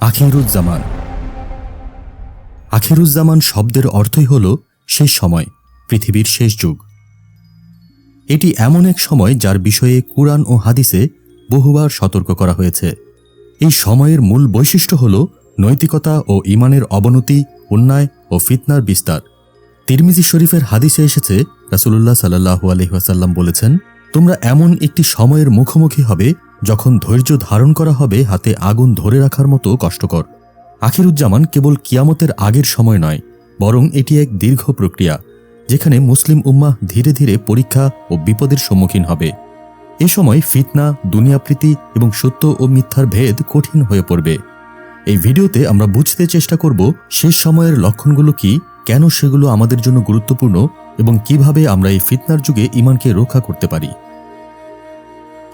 আখিরুজ্জামান। আখিরুজ্জামান শব্দের অর্থই হল শেষ সময়, পৃথিবীর শেষ যুগ। এটি এমন এক সময় যার বিষয়ে কুরআন ও হাদিসে বহুবার সতর্ক করা হয়েছে। এই সময়ের মূল বৈশিষ্ট্য হল নৈতিকতা ও ইমানের অবনতি, অন্যায় ও ফিতনার বিস্তার। তিরমিজি শরীফের হাদিসে এসেছে, রাসুলুল্লাহ সাল্লাহু আলহিহাসাল্লাম বলেছেন, তোমরা এমন একটি সময়ের মুখোমুখি হবে যখন ধৈর্য ধারণ করা হবে, হাতে আগুন ধরে রাখার মতো কষ্টকর। আখিরুজ্জামান কেবল কিয়ামতের আগের সময় নয়, বরং এটি এক দীর্ঘ প্রক্রিয়া, যেখানে মুসলিম উম্মাহ ধীরে ধীরে পরীক্ষা ও বিপদের সম্মুখীন হবে। এ সময় ফিতনা, দুনিয়াপ্রীতি এবং সত্য ও মিথ্যার ভেদ কঠিন হয়ে পড়বে। এই ভিডিওতে আমরা বুঝতে চেষ্টা করব, শেষ সময়ের লক্ষণগুলো কি, কেন সেগুলো আমাদের জন্য গুরুত্বপূর্ণ এবং কীভাবে আমরা এই ফিতনার যুগে ইমানকে রক্ষা করতে পারি।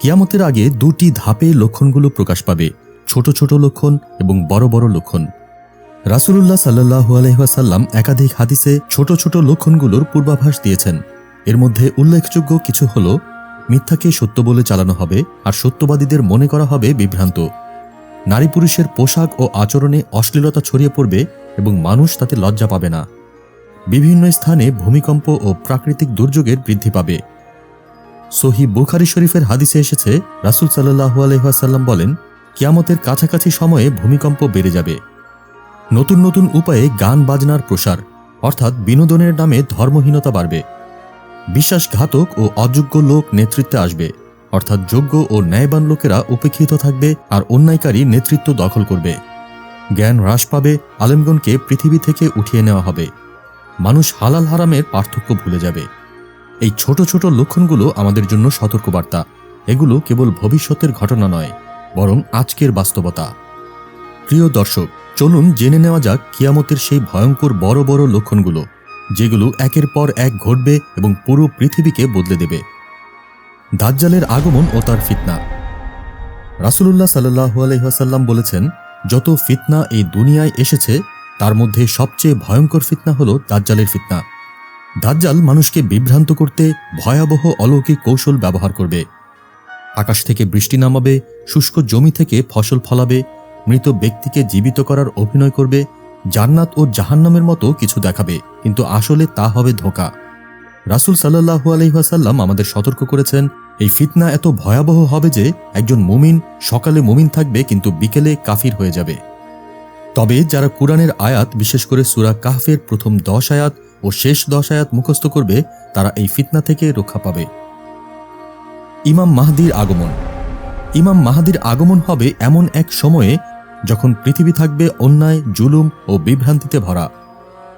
কিয়ামতের আগে দুটি ধাপে লক্ষণগুলো প্রকাশ পাবে, ছোট ছোট লক্ষণ এবং বড় বড় লক্ষণ। রাসুলুল্লাহ সাল্লাহু আলহাসাল্লাম একাধিক হাদিসে ছোট ছোট লক্ষণগুলোর পূর্বাভাস দিয়েছেন। এর মধ্যে উল্লেখযোগ্য কিছু হল, মিথ্যাকে সত্য বলে চালানো হবে আর সত্যবাদীদের মনে করা হবে বিভ্রান্ত। নারী পুরুষের পোশাক ও আচরণে অশ্লীলতা ছড়িয়ে পড়বে এবং মানুষ তাতে লজ্জা পাবে না। বিভিন্ন স্থানে ভূমিকম্প ও প্রাকৃতিক দুর্যোগের বৃদ্ধি পাবে। সহি বুখারি শরীফের হাদিসে এসেছে, রাসুল সাল্লাহু আলহাসাল্লাম বলেন, কিয়ামতের কাছাকাছি সময়ে ভূমিকম্প বেড়ে যাবে। নতুন নতুন উপায়ে গান বাজনার প্রসার, অর্থাৎ বিনোদনের নামে ধর্মহীনতা বাড়বে। বিশ্বাসঘাতক ও অযোগ্য লোক নেতৃত্বে আসবে, অর্থাৎ যোগ্য ও ন্যায়বান লোকেরা উপেক্ষিত থাকবে আর অন্যায়কারী নেতৃত্ব দখল করবে। জ্ঞান হ্রাস পাবে, আলেমগণকে পৃথিবী থেকে উঠিয়ে নেওয়া হবে। মানুষ হালাল হারামের পার্থক্য ভুলে যাবে। এই ছোট ছোট লক্ষণগুলো আমাদের জন্য সতর্কবার্তা। এগুলো কেবল ভবিষ্যতের ঘটনা নয়, বরং আজকের বাস্তবতা। প্রিয় দর্শক, চলুন জেনে নেওয়া যাক কিয়ামতের সেই ভয়ঙ্কর বড় বড় লক্ষণগুলো, যেগুলো একের পর এক ঘটবে এবং পুরো পৃথিবীকে বদলে দেবে। দাজ্জালের আগমন ও তার ফিতনা। রাসুলুল্লাহ সাল্লু আলহাসাল্লাম বলেছেন, যত ফিতনা এই দুনিয়ায় এসেছে, তার মধ্যে সবচেয়ে ভয়ঙ্কর ফিতনা হল দাজ্জালের ফিতনা। দাজ্জাল মানুষকে বিভ্রান্ত করতে ভয়াবহ অলৌকিক কৌশল ব্যবহার করবে। আকাশ থেকে বৃষ্টি নামাবে, শুষ্ক জমি থেকে ফসল ফলাবে, মৃত ব্যক্তিকে জীবিত করার অভিনয় করবে, জান্নাত ও জাহান্নামের মতো কিছু দেখাবে। কিন্তু আসলে তা হবে ধোকা। রাসুল সাল্লাহু আলহিহাসাল্লাম আমাদের সতর্ক করেছেন, এই ফিতনা এত ভয়াবহ হবে যে একজন মুমিন সকালে মুমিন থাকবে কিন্তু বিকেলে কাফির হয়ে যাবে। তবে যারা কোরআনের আয়াত, বিশেষ করে সুরা কাহফের প্রথম দশ আয়াত ও শেষ দশ আয়াত মুখস্থ করবে, তারা এই ফিতনা থেকে রক্ষা পাবে। ইমাম মাহাদির আগমন। ইমাম মাহাদির আগমন হবে এমন এক সময়ে যখন পৃথিবী থাকবে অন্যায়, জুলুম ও বিভ্রান্তিতে ভরা।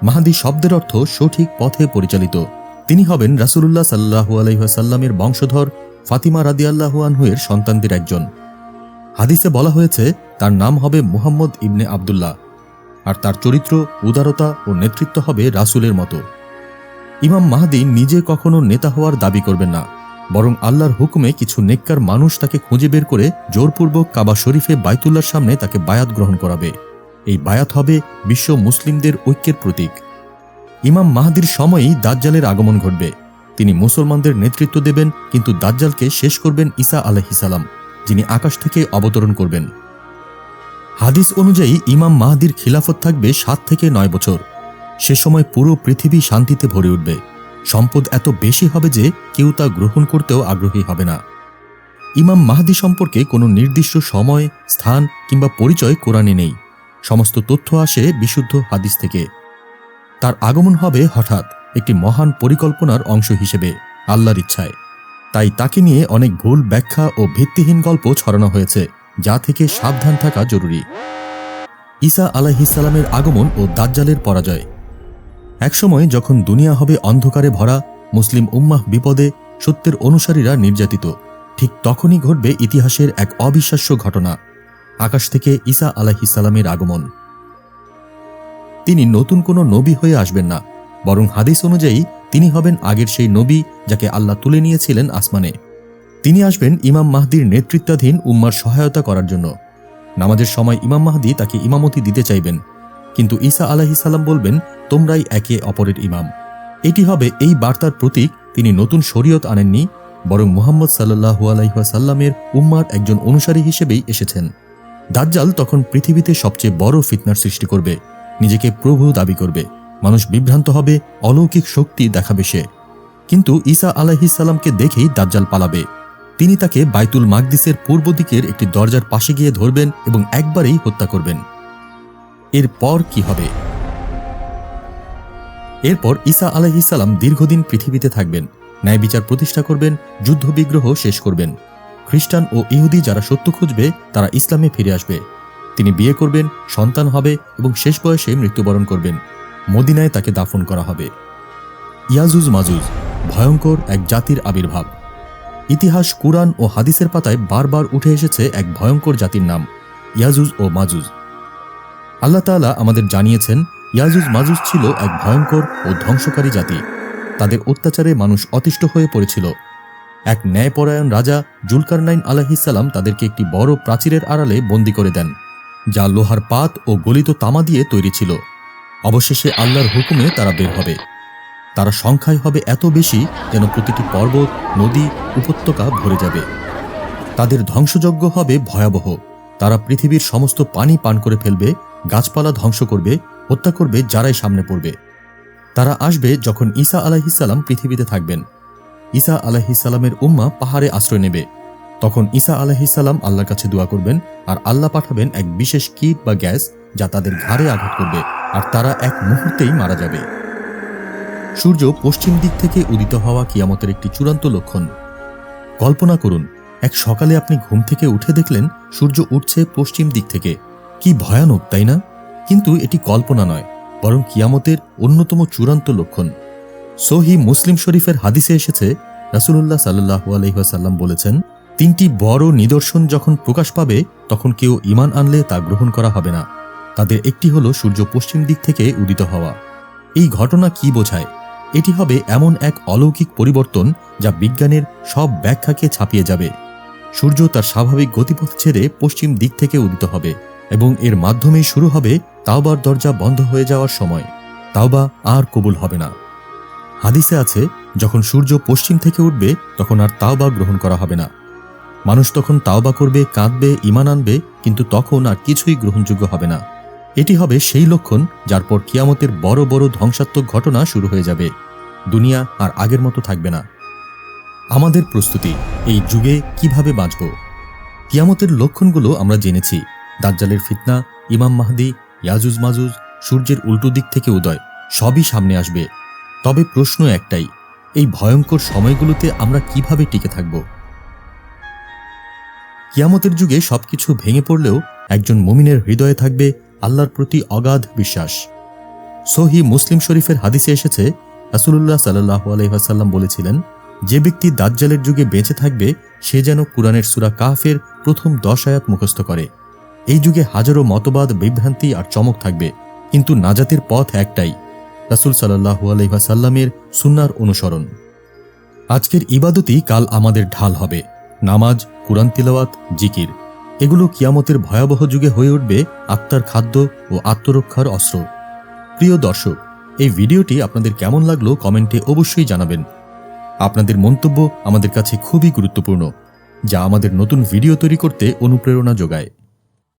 মাহাদি শব্দের অর্থ সঠিক পথে পরিচালিত। তিনি হবেন রাসুলুল্লাহ সাল্লাহু আলহিহাসাল্লামের বংশধর ফাতিমা রাদিয়াল্লাহু আনহুয়ের সন্তানদের একজন। হাদিসে বলা হয়েছে, তার নাম হবে মুহাম্মদ ইবনে আবদুল্লাহ। আর তার চরিত্র, উদারতা ও নেতৃত্ব হবে রাসুলের মতো। ইমাম মাহাদি নিজে কখনো নেতা হওয়ার দাবি করবেন না, বরং আল্লাহর হুকুমে কিছু নেককার মানুষ তাকে খুঁজে বের করে জোরপূর্বক কাবা শরীফে বাইতুল্লার সামনে তাকে বায়াত গ্রহণ করাবে। এই বায়াত হবে বিশ্ব মুসলিমদের ঐক্যের প্রতীক। ইমাম মাহাদির সময়েই দাজ্জালের আগমন ঘটবে। তিনি মুসলমানদের নেতৃত্ব দেবেন, কিন্তু দাজ্জালকে শেষ করবেন ঈসা আলহিসাল্লাম যিনি আকাশ থেকে অবতরণ করবেন। হাদিস অনুযায়ী ইমাম মাহাদির খিলাফত থাকবে সাত থেকে নয় বছর। সে সময় পুরো পৃথিবী শান্তিতে ভরে উঠবে। সম্পদ এত বেশি হবে যে কেউ তা গ্রহণ করতেও আগ্রহী হবে না। ইমাম মাহাদি সম্পর্কে কোনো নির্দিষ্ট সময়, স্থান কিংবা পরিচয় কোরআনে নেই। সমস্ত তথ্য আসে বিশুদ্ধ হাদিস থেকে। তার আগমন হবে হঠাৎ একটি মহান পরিকল্পনার অংশ হিসেবে, আল্লাহর ইচ্ছায়। তাই তাকে নিয়ে অনেক ভুল ব্যাখ্যা ও ভিত্তিহীন গল্প ছড়ানো হয়েছে। যা থেকে সাবধান থাকা জরুরি। ঈসা আলাহিসাল্লামের আগমন ও দাজ্জালের পরাজয়। একসময় যখন দুনিয়া হবে অন্ধকারে ভরা, মুসলিম উম্মাহ বিপদে, সত্যের অনুসারীরা নির্যাতিত। ঠিক তখনই ঘটবে ইতিহাসের এক অবিশ্বাস্য ঘটনা। আকাশ থেকে ঈসা আলাহিসাল্লামের আগমন। তিনি নতুন কোনো নবী হয়ে আসবেন না, বরং হাদিস অনুযায়ী তিনি হবেন আগের সেই নবী যাকে আল্লাহ তুলে নিয়েছিলেন আসমানে। তিনি আসবেন ইমাম মাহদির নেতৃত্বাধীন উম্মার সহায়তা করার জন্য। নামাজের সময় ইমাম মাহদি তাকে ইমামতি দিতে চাইবেন। কিন্তু ঈসা আলাহিসাল্লাম বলবেন, তোমরাই একে অপরের ইমাম। এটি হবে এই বার্তার প্রতীক। তিনি নতুন শরীয়ত আনেননি, বরং মুহাম্মদ সাল্লাহু আলাইসাল্লামের উম্মার একজন অনুসারী হিসেবেই এসেছেন। দাজ্জাল তখন পৃথিবীতে সবচেয়ে বড় ফিতনার সৃষ্টি করবে, নিজেকে প্রভু দাবি করবে। মানুষ বিভ্রান্ত হবে, অলৌকিক শক্তি দেখাবে সে। কিন্তু ঈসা আলাহিসাল্লামকে দেখেই দাজ্জাল পালাবে। তিনি তাকে বাইতুল মাকদিসের পূর্ব দিকের একটি দরজার পাশে গিয়ে ধরবেন এবং একবারেই হত্যা করবেন। এরপর কি হবে? এরপর ঈসা আলাহিসাল্লাম দীর্ঘদিন পৃথিবীতে থাকবেন, ন্যায় বিচার প্রতিষ্ঠা করবেন, যুদ্ধবিগ্রহ শেষ করবেন। খ্রিস্টান ও ইহুদি যারা সত্য খুঁজবে, তারা ইসলামে ফিরে আসবে। তিনি বিয়ে করবেন, সন্তান হবে এবং শেষ বয়সে মৃত্যুবরণ করবেন। মদিনায় তাকে দাফন করা হবে। ইয়াজুজ মাজুজ ভয়ঙ্কর এক জাতির আবির্ভাব। ইতিহাস, কুরআন ও হাদিসের পাতায় বারবার উঠে এসেছে এক ভয়ঙ্কর জাতির নাম, ইয়াজুজ ও মাজুজ। আল্লাহ তাআলা আমাদের জানিয়েছেন, ইয়াজুজ মাজুজ ছিল এক ভয়ঙ্কর ও ধ্বংসকারী জাতি। তাদের অত্যাচারে মানুষ অতিষ্ঠ হয়ে পড়েছিল। এক ন্যায়পরায়ণ রাজা জুলকারনাইন আলাহিসাল্লাম তাদেরকে একটি বড় প্রাচীরের আড়ালে বন্দী করে দেন, যা লোহার পাত ও গলিত তামা দিয়ে তৈরি ছিল। অবশেষে আল্লাহর হুকুমে তারা বের হবে। তারা সংখ্যায় হবে এত বেশি যেন প্রতিটি পর্বত, নদী, উপত্যকা ভরে যাবে। তাদের ধ্বংসযজ্ঞ হবে ভয়াবহ। তারা পৃথিবীর সমস্ত পানি পান করে ফেলবে, গাছপালা ধ্বংস করবে, হত্যা করবে যারাই সামনে পড়বে। তারা আসবে যখন ঈসা আলাহিসাল্লাম পৃথিবীতে থাকবেন। ঈসা আলাহিসাল্লামের উম্মা পাহাড়ে আশ্রয় নেবে। তখন ঈসা আলাহিসাল্লাম আল্লাহর কাছে দোয়া করবেন আর আল্লাহ পাঠাবেন এক বিশেষ কীট বা গ্যাস যা তাদের ঘাড়ে আঘাত করবে আর তারা এক মুহূর্তেই মারা যাবে। সূর্য পশ্চিম দিক থেকে উদিত হওয়া কিয়ামতের একটি চূড়ান্ত লক্ষণ। কল্পনা করুন, এক সকালে আপনি ঘুম থেকে উঠে দেখলেন সূর্য উঠছে পশ্চিম দিক থেকে। কি ভয়ানক, তাই না? কিন্তু এটি কল্পনা নয়, বরং কিয়ামতের অন্যতম চূড়ান্ত লক্ষণ। সহি মুসলিম শরীফের হাদিসে এসেছে, রাসুলুল্লাহ সাল্লু আলহিহাসাল্লাম বলেছেন, তিনটি বড় নিদর্শন যখন প্রকাশ পাবে, তখন কেউ ইমান আনলে তা গ্রহণ করা হবে না। তাদের একটি হল সূর্য পশ্চিম দিক থেকে উদিত হওয়া। এই ঘটনা কি বোঝায়? এটি হবে এমন এক অলৌকিক পরিবর্তন যা বিজ্ঞানের সব ব্যাখ্যাকে ছাপিয়ে যাবে। সূর্য তার স্বাভাবিক গতিপথ ছেড়ে পশ্চিম দিক থেকে উদিত হবে এবং এর মাধ্যমেই শুরু হবে তাওবার দরজা বন্ধ হয়ে যাওয়ার সময়। তাওবা আর কবুল হবে না। হাদিসে আছে, যখন সূর্য পশ্চিম থেকে উঠবে, তখন আর তাওবা গ্রহণ করা হবে না। মানুষ তখন তাওবা করবে, কাঁদবে ইমান আনবে, কিন্তু তখন আর কিছুই গ্রহণযোগ্য হবে না। এটি হবে সেই লক্ষণ যার পর কিয়ামতের বড় বড় ধ্বংসাত্মক ঘটনা শুরু হয়ে যাবে। দুনিয়া আর আগের মতো থাকবে না। আমাদের প্রস্তুতি, এই যুগে কীভাবে বাঁচব? কিয়ামতের লক্ষণগুলো আমরা জেনেছি। দাজ্জালের ফিতনা, ইমাম মাহদি, ইয়াজুজ মাজুজ, সূর্যের উল্টো দিক থেকে উদয়, সবই সামনে আসবে। তবে প্রশ্ন একটাই, এই ভয়ঙ্কর সময়গুলোতে আমরা কীভাবে টিকে থাকব? কিয়ামতের যুগে সবকিছু ভেঙে পড়লেও একজন মুমিনের হৃদয়ে থাকবে আল্লাহর প্রতি অগাধ বিশ্বাস। সহি মুসলিম শরীফের হাদিসে এসেছে, রাসুলুল্লাহ সাল্লাহ আলহাসাল্লাম বলেছিলেন, যে ব্যক্তি দাজ্জালের যুগে বেঁচে থাকবে, সে যেন কুরআনের সুরা কাহফের প্রথম দশ আয়াত মুখস্থ করে। এই যুগে হাজারো মতবাদ, বিভ্রান্তি আর চমক থাকবে, কিন্তু নাজাতের পথ একটাই, রাসুল সাল্লাহু আলহাসাল্লামের সুন্নার অনুসরণ। আজকের ইবাদতই কাল আমাদের ঢাল হবে, নামাজ, কুরআন তিলাওয়াত, জিকির। এগুলো কিয়ামতের ভয়াবহ যুগে হয়ে উঠবে আত্মার খাদ্য ও আত্মরক্ষার অস্ত্র। প্রিয় দর্শক, এই ভিডিওটি আপনাদের কেমন লাগল কমেন্টে অবশ্যই জানাবেন। আপনাদের মন্তব্য আমাদের কাছে খুবই গুরুত্বপূর্ণ, যা আমাদের নতুন ভিডিও তৈরি করতে অনুপ্রেরণা যোগায়।